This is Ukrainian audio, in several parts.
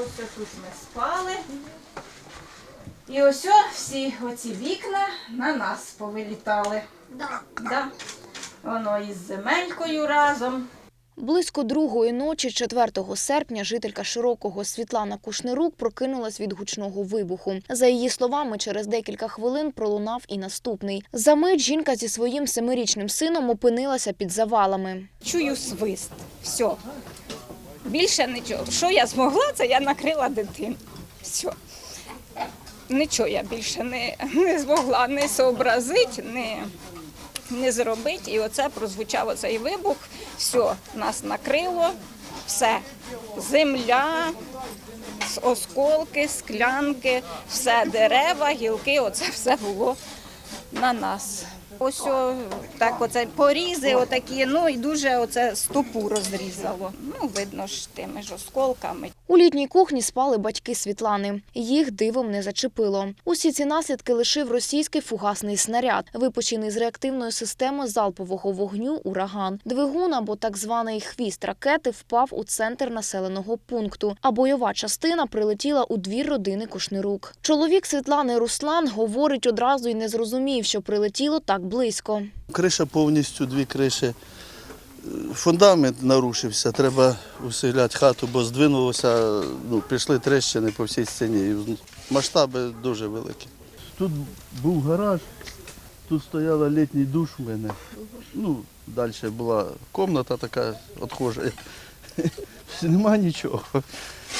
Ось тут ми спали. І ось о, всі оці вікна на нас повилітали. Да. Да. Воно із земелькою разом. Близько другої ночі, 4 серпня, жителька Широкого Світлана Кушнирук прокинулась від гучного вибуху. За її словами, через декілька хвилин пролунав і наступний. За мить жінка зі своїм семирічним сином опинилася під завалами. чую свист. Все. Більше нічого. Що я змогла, це я накрила дитину. Все. Нічого я більше не, не змогла не зобразити, не, не зробити. І оце прозвучав оцей вибух. Все, нас накрило, все. Земля, осколки, склянки, все дерева, гілки, оце все було на нас. Ось о, так оце порізи отакі, ну і дуже оце стопу розрізало. Ну, видно ж тими ж осколками. У літній кухні спали батьки Світлани. Їх дивом не зачепило. Усі ці наслідки лишив російський фугасний снаряд, випущений з реактивної системи залпового вогню ураган. Двигун або так званий хвіст ракети впав у центр населеного пункту, а бойова частина прилетіла у двір родини Кушнирук. Чоловік Світлани Руслан говорить одразу й не зрозумів, що прилетіло так близько. Криша повністю, дві криші. Фундамент нарушився, треба усиляти хату, бо здвинулося, ну, пішли тріщини по всій стіні. Масштаби дуже великі. Тут був гараж, тут стояла літній душ у мене. Ну, далі була кімната така відхожа. Нема нічого,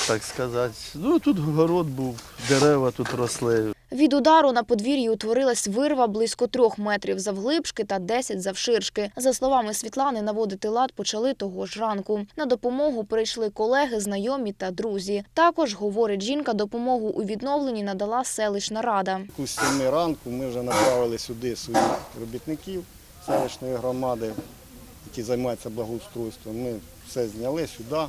так сказати. Ну, тут город був, дерева тут росли. Від удару на подвір'ї утворилась вирва близько трьох метрів завглибшки та 10 завширшки. За словами Світлани, наводити лад почали того ж ранку. На допомогу прийшли колеги, знайомі та друзі. Також, говорить жінка, допомогу у відновленні надала селищна рада. У 7 ранку ми вже направили сюди своїх робітників селищної громади, які займаються благоустройством. Ми все зняли сюди,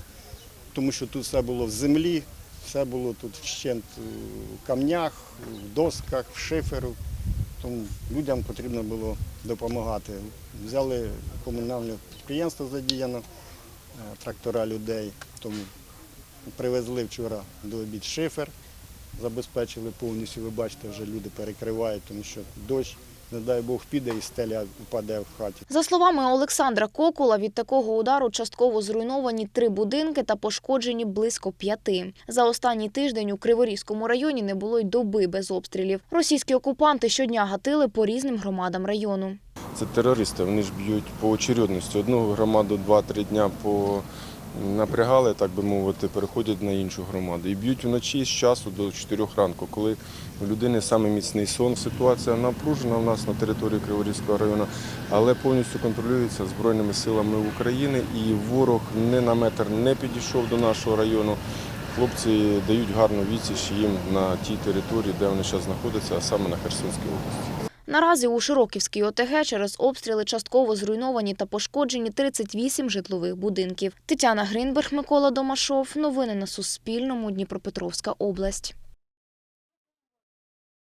тому що тут все було в землі, все було тут вщент в камнях, в досках, в шиферу. Тому людям потрібно було допомагати. Взяли комунальне підприємство задіяно, е, трактора людей. Тому привезли вчора до обід шифер забезпечили повністю. Ви бачите, вже люди перекривають, тому що дощ, не дай Бог, піде і стеля впаде в хаті. За словами Олександра Кокула, від такого удару частково зруйновані три будинки та пошкоджені близько п'яти. За останній тиждень у Криворізькому районі не було й доби без обстрілів. Російські окупанти щодня гатили по різним громадам району. Це терористи, вони ж б'ють по очередності. Одну громаду 2-3 дня по напрягали, так би мовити, переходять на іншу громаду. І б'ють вночі з часу до 4 ранку, коли у людини саме міцний сон. Ситуація напружена у нас на території Криворізького району, але повністю контролюється Збройними силами України і ворог не на метр не підійшов до нашого району. Хлопці дають гарну відсіч їм на тій території, де вони зараз знаходяться, а саме на Херсонській області. Наразі у Широківській ОТГ через обстріли частково зруйновані та пошкоджені 38 житлових будинків. Тетяна Гринберг, Микола Домашов. Новини на Суспільному. Дніпропетровська область.